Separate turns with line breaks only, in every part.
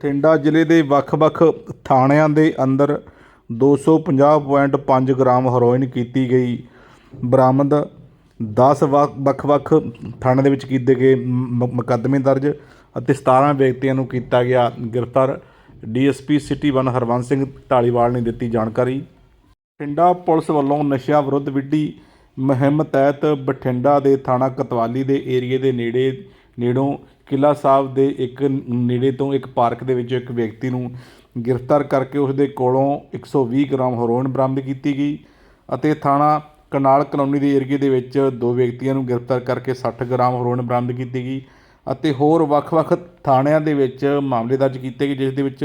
ਬਠਿੰਡਾ ਜ਼ਿਲ੍ਹੇ ਦੇ ਵੱਖ-ਵੱਖ ਥਾਣਿਆਂ ਦੇ ਅੰਦਰ 250.5 ਗ੍ਰਾਮ ਹੈਰੋਇਨ ਕੀਤੀ ਗਈ। ਬਰਾਮਦ 10 ਵੱਖ- ਵੱਖ-ਵੱਖ ਥਾਣੇ ਦੇ ਵਿੱਚ ਕੀਤੇ ਗਏ ਮੁਕੱਦਮੇ ਦਰਜ ਅਤੇ 17 ਵਿਅਕਤੀਆਂ ਨੂੰ ਕੀਤਾ ਗਿਆ ਗ੍ਰਿਫਤਾਰ। ਡੀਐਸਪੀ ਸਿਟੀ 1 ਹਰਵੰਸ ਸਿੰਘ ਢਾਲੀਵਾਲ ਨੇ ਦਿੱਤੀ ਜਾਣਕਾਰੀ। ਬਠਿੰਡਾ ਪੁਲਿਸ ਵੱਲੋਂ ਨਸ਼ਿਆਂ ਵਿਰੁੱਧ ਵਿੱਢੀ ਮੁਹਿੰਮ ਤਹਿਤ ਬਠਿੰਡਾ ਦੇ ਥਾਣਾ ਕਤਵਾਲੀ ਦੇ ਏਰੀਏ ਦੇ ਨੇੜੇ ਨੇੜੋਂ ਕਿਲ੍ਹਾ ਸਾਹਿਬ ਦੇ ਇੱਕ ਨੇੜੇ ਤੋਂ ਇੱਕ ਪਾਰਕ ਦੇ ਵਿੱਚ ਇੱਕ ਵਿਅਕਤੀ ਨੂੰ ਗ੍ਰਿਫਤਾਰ ਕਰਕੇ ਉਸ ਦੇ ਕੋਲੋਂ 120 ਗ੍ਰਾਮ ਹੈਰੋਇਨ ਬਰਾਮਦ ਕੀਤੀ ਗਈ ਅਤੇ ਥਾਣਾ ਕਨਾਲ ਕਲੋਨੀ ਦੇ ਏਰੀਏ ਦੇ ਵਿੱਚ ਦੋ ਵਿਅਕਤੀਆਂ ਨੂੰ ਗ੍ਰਿਫਤਾਰ ਕਰਕੇ 60 ਗ੍ਰਾਮ ਹੈਰੋਇਨ ਬਰਾਮਦ ਕੀਤੀ ਗਈ ਅਤੇ ਹੋਰ ਵੱਖ-ਵੱਖ ਥਾਣਿਆਂ ਦੇ ਵਿੱਚ ਮਾਮਲੇ ਦਰਜ ਕੀਤੇ ਗਏ, ਜਿਸ ਦੇ ਵਿੱਚ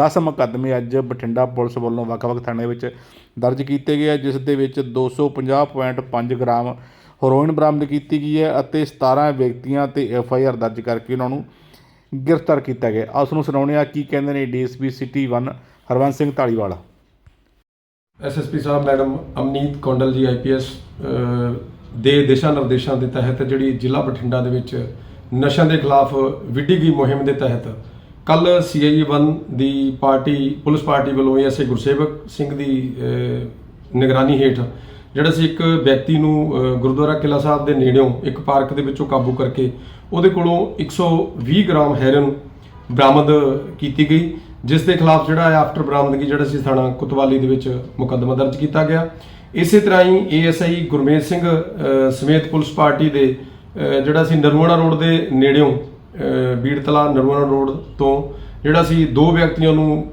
10 ਮੁਕੱਦਮੇ ਅੱਜ ਬਠਿੰਡਾ ਪੁਲਿਸ ਵੱਲੋਂ ਵੱਖ-ਵੱਖ ਥਾਣਿਆਂ ਵਿੱਚ ਦਰਜ ਕੀਤੇ ਗਏ ਜਿਸ ਦੇ ਵਿੱਚ 250.5 ਗ੍ਰਾਮ ਹੈਰੋਇਨ ਬਰਾਮਦ ਕੀਤੀ ਗਈ ਹੈ ਅਤੇ 17 ਵਿਅਕਤੀਆਂ ਤੇ ਐਫ ਆਈ ਆਰ ਦਰਜ ਕਰਕੇ ਉਹਨਾਂ ਨੂੰ ਗ੍ਰਿਫਤਾਰ ਕੀਤਾ ਗਿਆ ਉਸ ਨੂੰ ਸੁਣਾਉਣੇ ਆ ਕੀ ਕਹਿੰਦੇ ਨੇ DSP city 1 Harvans Singh Dhaliwal.
SSP ਸਾਹਿਬ, ਮੈਡਮ ਅਮਨੀਤ ਕੌਂਡਲ ਜੀ ਆਈਪੀਐਸ ਦੇ ਦਿਸ਼ਾ ਨਿਰਦੇਸ਼ਾਂ ਦੇ ਤਹਿਤ ਜਿਹੜੀ ਜ਼ਿਲ੍ਹਾ ਬਠਿੰਡਾ ਦੇ ਵਿੱਚ ਨਸ਼ਿਆਂ ਦੇ ਖਿਲਾਫ ਵਿੱਢੀ ਗਈ ਮੁਹਿੰਮ ਦੇ ਤਹਿਤ ਕੱਲ ਸੀਆਈਏ 1 ਦੀ ਪਾਰਟੀ, ਪੁਲਿਸ ਪਾਰਟੀ ਵੱਲੋਂ ਐਸਏ ਗੁਰਸੇਵਕ ਸਿੰਘ ਦੀ ਨਿਗਰਾਨੀ ਹੇਠ ਜਿਹੜਾ ਸੀ ਇੱਕ ਵਿਅਕਤੀ ਨੂੰ ਗੁਰਦੁਆਰਾ ਕਿਲਾ ਸਾਹਿਬ ਦੇ ਨੇੜਿਓਂ ਇੱਕ ਪਾਰਕ ਦੇ ਵਿੱਚੋਂ ਕਾਬੂ ਕਰਕੇ ਉਹਦੇ ਕੋਲੋਂ 120 ਗ੍ਰਾਮ ਹੈਰਨ ਬਰਾਮਦ ਕੀਤੀ ਗਈ ਜਿਸ ਦੇ ਖਿਲਾਫ ਜਿਹੜਾ ਹੈ ਆਫਟਰ ਬਰਾਮਦਗੀ ਜਿਹੜਾ ਸੀ ਥਾਣਾ ਕੁਤਵਾਲੀ ਦੇ ਵਿੱਚ ਮੁਕੱਦਮਾ ਦਰਜ ਕੀਤਾ ਗਿਆ। ਇਸੇ ਤਰ੍ਹਾਂ ਹੀ ਏਐਸਆਈ ਗੁਰਮੇਜ ਸਿੰਘ ਸਮੇਤ ਪੁਲਿਸ ਪਾਰਟੀ ਦੇ ਜਿਹੜਾ ਸੀ ਨਰਵਾਣਾ ਰੋਡ ਦੇ ਨੇੜਿਓਂ ਅਹ, ਬੀੜਤਲਾ ਨਰਵਾਣਾ ਰੋਡ ਤੋਂ ਜਿਹੜਾ ਸੀ ਦੋ ਵਿਅਕਤੀਆਂ ਨੂੰ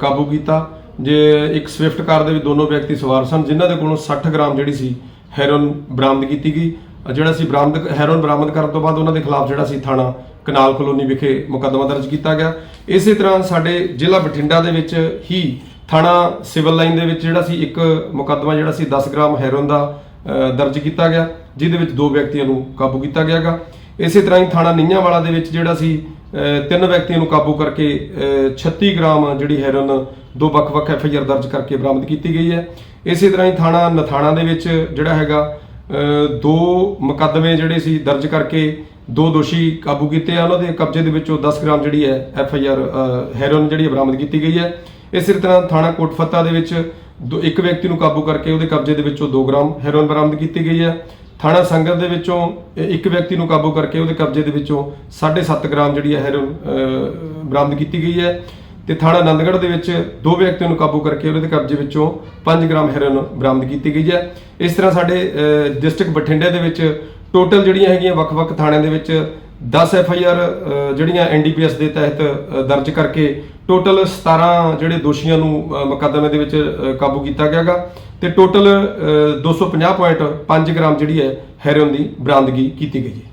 ਕਾਬੂ ਕੀਤਾ। ਜੇ ਇੱਕ ਸਵਿਫਟ ਕਾਰ ਦੇ ਵਿੱਚ ਦੋਨੋਂ ਵਿਅਕਤੀ ਸਵਾਰ ਸਨ, ਜਿਨ੍ਹਾਂ ਦੇ ਕੋਲੋਂ 60 ਗ੍ਰਾਮ ਜਿਹੜੀ ਸੀ ਹੈਰੋਨ ਬਰਾਮਦ ਕੀਤੀ ਗਈ ਜਿਹੜਾ ਸੀ ਬਰਾਮਦ ਹੈਰੋਨ ਬਰਾਮਦ ਕਰਨ ਤੋਂ ਬਾਅਦ ਉਹਨਾਂ ਦੇ ਖਿਲਾਫ ਜਿਹੜਾ ਸੀ ਥਾਣਾ ਕਨਾਲ ਕਲੋਨੀ ਵਿਖੇ ਮੁਕੱਦਮਾ ਦਰਜ ਕੀਤਾ ਗਿਆ। ਇਸੇ ਤਰ੍ਹਾਂ ਸਾਡੇ ਜ਼ਿਲ੍ਹਾ ਬਠਿੰਡਾ ਦੇ ਵਿੱਚ ਹੀ ਥਾਣਾ ਸਿਵਲ ਲਾਈਨ ਦੇ ਵਿੱਚ ਜਿਹੜਾ ਸੀ ਇੱਕ ਮੁਕੱਦਮਾ ਜਿਹੜਾ ਸੀ 10 ਗ੍ਰਾਮ ਹੈਰੋਨ ਦਾ ਦਰਜ ਕੀਤਾ ਗਿਆ, ਜਿਹਦੇ ਵਿੱਚ ਦੋ ਵਿਅਕਤੀਆਂ ਨੂੰ ਕਾਬੂ ਕੀਤਾ ਗਿਆਗਾ। ਇਸੇ ਤਰ੍ਹਾਂ ਹੀ ਥਾਣਾ ਨਿੰਜਾਂਵਾਲਾ ਦੇ ਵਿੱਚ ਜਿਹੜਾ ਸੀ ਤਿੰਨ ਵਿਅਕਤੀਆਂ ਨੂੰ ਕਾਬੂ ਕਰਕੇ ਅਹ, 36 ਗ੍ਰਾਮ ਜਿਹੜੀ ਹੈਰੋਨ ਦੋ ਵੱਖ-ਵੱਖ ਐਫਆਈਆਰ ਦਰਜ ਕਰਕੇ ਬਰਾਮਦ ਕੀਤੀ ਗਈ ਹੈ। ਇਸੇ ਤਰ੍ਹਾਂ ਹੀ ਥਾਣਾ ਨਥਾਣਾ ਦੇ ਵਿੱਚ ਜਿਹੜਾ ਹੈਗਾ ਦੋ ਮੁਕੱਦਮੇ ਜਿਹੜੇ ਸੀ ਦਰਜ ਕਰਕੇ ਦੋ ਦੋਸ਼ੀ ਕਾਬੂ ਕੀਤੇ ਆ। ਉਹਨਾਂ ਦੇ ਕਬਜ਼ੇ ਦੇ ਵਿੱਚੋਂ 10 ਗ੍ਰਾਮ ਜਿਹੜੀ ਹੈ ਐਫ ਆਈ ਆਰ ਹੈਰੋਇਨ ਜਿਹੜੀ ਹੈ ਬਰਾਮਦ ਕੀਤੀ ਗਈ ਹੈ। ਇਸੇ ਤਰ੍ਹਾਂ ਥਾਣਾ ਕੋਟਫੱਤਾ ਦੇ ਵਿੱਚ ਦੋ- ਇੱਕ ਵਿਅਕਤੀ ਨੂੰ ਕਾਬੂ ਕਰਕੇ ਉਹਦੇ ਕਬਜ਼ੇ ਦੇ ਵਿੱਚੋਂ 2 ਗ੍ਰਾਮ ਹੈਰੋਇਨ ਬਰਾਮਦ ਕੀਤੀ ਗਈ ਹੈ। ਥਾਣਾ ਸੰਗਤ ਦੇ ਵਿੱਚੋਂ ਇੱਕ ਵਿਅਕਤੀ ਨੂੰ ਕਾਬੂ ਕਰਕੇ ਉਹਦੇ ਕਬਜ਼ੇ ਦੇ ਵਿੱਚੋਂ 7.5 ਗ੍ਰਾਮ ਜਿਹੜੀ ਹੈ ਹੈਰੋਇਨ ਬਰਾਮਦ ਕੀਤੀ ਗਈ ਹੈ ਤੇ ਥਾਣਾ ਆਨੰਦਗੜ੍ਹ ਦੇ ਵਿੱਚ ਦੋ ਵਿਅਕਤੀਆਂ ਨੂੰ ਕਾਬੂ ਕਰਕੇ ਉਹਦੇ ਕਬਜ਼ੇ ਵਿੱਚੋਂ 5 ਗ੍ਰਾਮ ਹੈਰੋਇਨ ਬਰਾਮਦ ਕੀਤੀ ਗਈ ਹੈ। ਇਸ ਤਰ੍ਹਾਂ ਸਾਡੇ ਡਿਸਟ੍ਰਿਕਟ ਬਠਿੰਡੇ ਦੇ ਵਿੱਚ ਟੋਟਲ ਜਿਹੜੀਆਂ ਹੈਗੀਆਂ ਵੱਖ-ਵੱਖ ਥਾਣਿਆਂ ਦੇ ਵਿੱਚ 10 ਐਫ ਆਈ ਆਰ ਜਿਹੜੀਆਂ ਐਨ ਡੀ ਪੀ ਐਸ ਦੇ ਤਹਿਤ ਦਰਜ ਕਰਕੇ ਟੋਟਲ 17 ਜਿਹੜੇ ਦੋਸ਼ੀਆਂ ਨੂੰ ਮੁਕੱਦਮੇ ਦੇ ਵਿੱਚ ਕਾਬੂ ਕੀਤਾ ਗਿਆਗਾ। ਤੇ ਟੋਟਲ 250.5 ਗ੍ਰਾਮ ਜਿਹੜੀ ਹੈ ਹੈਰੋਇਨ ਦੀ ਬਰਾਮਦਗੀ ਕੀਤੀ ਗਈ ਹੈ।